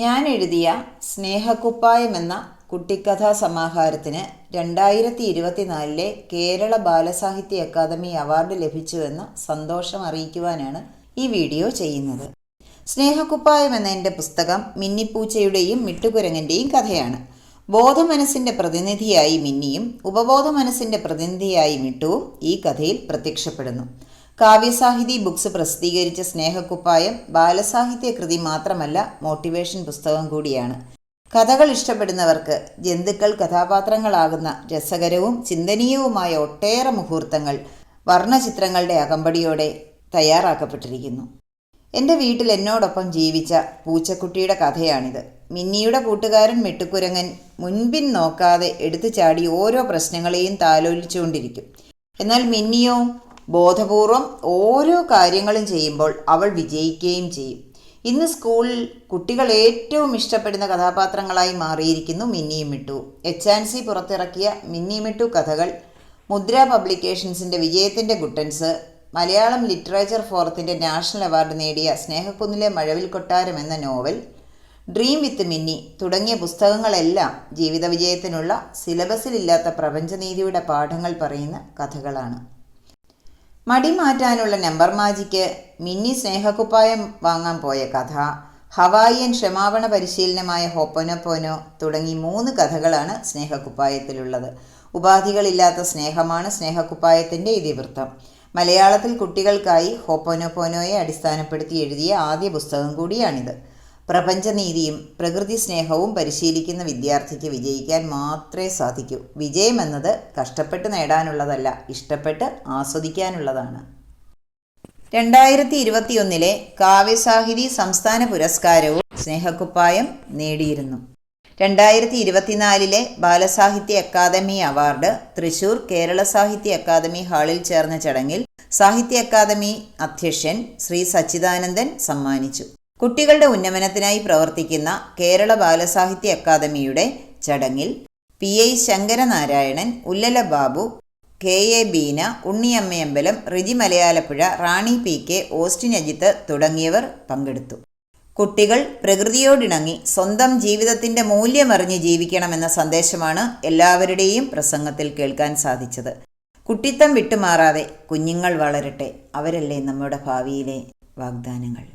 ഞാൻ എഴുതിയ സ്നേഹക്കുപ്പായം എന്ന കുട്ടിക്കഥാ സമാഹാരത്തിന് രണ്ടായിരത്തി ഇരുപത്തിനാലിലെ കേരള ബാലസാഹിത്യ അക്കാദമി അവാർഡ് ലഭിച്ചുവെന്ന സന്തോഷം അറിയിക്കുവാനാണ് ഈ വീഡിയോ ചെയ്യുന്നത്. സ്നേഹക്കുപ്പായം എന്ന എന്റെ പുസ്തകം മിന്നിപ്പൂച്ചയുടെയും മിട്ടുകുരങ്ങന്റെയും കഥയാണ്. ബോധമനസ്സിന്റെ പ്രതിനിധിയായി മിന്നിയും ഉപബോധ മനസ്സിന്റെ പ്രതിനിധിയായി മിട്ടുവും ഈ കഥയിൽ പ്രത്യക്ഷപ്പെടുന്നു. കാവ്യസാഹിതി ബുക്സ് പ്രസിദ്ധീകരിച്ച സ്നേഹക്കുപ്പായം ബാലസാഹിത്യ കൃതി മാത്രമല്ല മോട്ടിവേഷൻ പുസ്തകം കൂടിയാണ്. കഥകൾ ഇഷ്ടപ്പെടുന്നവർക്ക് ജന്തുക്കൾ കഥാപാത്രങ്ങളാകുന്ന രസകരവും ചിന്തനീയവുമായ ഒട്ടേറെ മുഹൂർത്തങ്ങൾ വർണചിത്രങ്ങളുടെ അകമ്പടിയോടെ തയ്യാറാക്കപ്പെട്ടിരിക്കുന്നു. എന്റെ വീട്ടിൽ എന്നോടൊപ്പം ജീവിച്ച പൂച്ചക്കുട്ടിയുടെ കഥയാണിത്. മിന്നിയുടെ കൂട്ടുകാരൻ മെട്ടുക്കുരങ്ങൻ മുൻപിൻ നോക്കാതെ എടുത്തു ചാടി ഓരോ പ്രശ്നങ്ങളെയും താലോലിച്ചുകൊണ്ടിരിക്കും. എന്നാൽ മിന്നിയോ ബോധപൂർവം ഓരോ കാര്യങ്ങളും ചെയ്യുമ്പോൾ അവൾ വിജയിക്കുകയും ചെയ്യും. ഇന്ന് സ്കൂളിൽ കുട്ടികൾ ഏറ്റവും ഇഷ്ടപ്പെടുന്ന കഥാപാത്രങ്ങളായി മാറിയിരിക്കുന്നു മിന്നിയും മിട്ടു. എച്ച് ആൻഡ് സി പുറത്തിറക്കിയ മിന്നി മിട്ടു കഥകൾ മുദ്ര പബ്ലിക്കേഷൻസിന്റെ വിജയത്തിന്റെ ഗുട്ടൻസ് മലയാളം ലിറ്ററേച്ചർ ഫോറത്തിന്റെ നാഷണൽ അവാർഡ് നേടിയ സ്നേഹക്കുന്നിലെ മഴവിൽ കൊട്ടാരം എന്ന നോവൽ ഡ്രീം വിത്ത് മിന്നി തുടങ്ങിയ പുസ്തകങ്ങളെല്ലാം ജീവിത വിജയത്തിനുള്ള സിലബസിലില്ലാത്ത പ്രപഞ്ചനീതിയുടെ പാഠങ്ങൾ പറയുന്ന കഥകളാണ്. മടി മാറ്റാനുള്ള നമ്പർ മാജിക്ക് മിന്നി സ്നേഹക്കുപ്പായം വാങ്ങാൻ പോയ കഥ ഹവായിയൻ ക്ഷമാപണ പരിശീലനമായ ഹോപ്പനോപ്പോനോ തുടങ്ങി മൂന്ന് കഥകളാണ് സ്നേഹക്കുപ്പായത്തിലുള്ളത്. ഉപാധികളില്ലാത്ത സ്നേഹമാണ് സ്നേഹക്കുപ്പായത്തിന്റെ ഇതിവൃത്തം. മലയാളത്തിൽ കുട്ടികൾക്കായി ഹോപ്പോനോപ്പോനോയെ അടിസ്ഥാനപ്പെടുത്തി എഴുതിയ ആദ്യ പുസ്തകം കൂടിയാണിത്. പ്രപഞ്ചനീതിയും പ്രകൃതി സ്നേഹവും പരിശീലിക്കുന്ന വിദ്യാർത്ഥിക്ക് വിജയിക്കാൻ മാത്രമേ സാധിക്കൂ. വിജയമെന്നത് കഷ്ടപ്പെട്ട് നേടാനുള്ളതല്ല ഇഷ്ടപ്പെട്ട് ആസ്വദിക്കാനുള്ളതാണ്. രണ്ടായിരത്തി ഇരുപത്തിയൊന്നിലെ കാവ്യസാഹിതി സംസ്ഥാന പുരസ്കാരവും സ്നേഹക്കുപ്പായം നേടിയിരുന്നു. രണ്ടായിരത്തി ഇരുപത്തിനാലിലെ ബാലസാഹിത്യ അക്കാദമി അവാർഡ് തൃശൂർ കേരള സാഹിത്യ അക്കാദമി ഹാളിൽ ചേർന്ന ചടങ്ങിൽ സാഹിത്യ അക്കാദമി അധ്യക്ഷൻ ശ്രീ സച്ചിദാനന്ദൻ സമ്മാനിച്ചു. കുട്ടികളുടെ ഉന്നമനത്തിനായി പ്രവർത്തിക്കുന്ന കേരള ബാലസാഹിത്യ അക്കാദമിയുടെ ചടങ്ങിൽ P I Sankaranarayanan Ullala Babu K A Beena Unniammayambalam Riji Malayalappuzha Rani P K Austin Ajith തുടങ്ങിയവർ പങ്കെടുത്തു. കുട്ടികൾ പ്രകൃതിയോടിണങ്ങി സ്വന്തം ജീവിതത്തിന്റെ മൂല്യമറിഞ്ഞ് ജീവിക്കണമെന്ന സന്ദേശമാണ് എല്ലാവരുടെയും പ്രസംഗത്തിൽ കേൾക്കാൻ സാധിച്ചത്. കുട്ടിത്തം വിട്ടുമാറാതെ കുഞ്ഞുങ്ങൾ വളരട്ടെ അവരല്ലേ നമ്മുടെ ഭാവിയിലെ വാഗ്ദാനങ്ങൾ?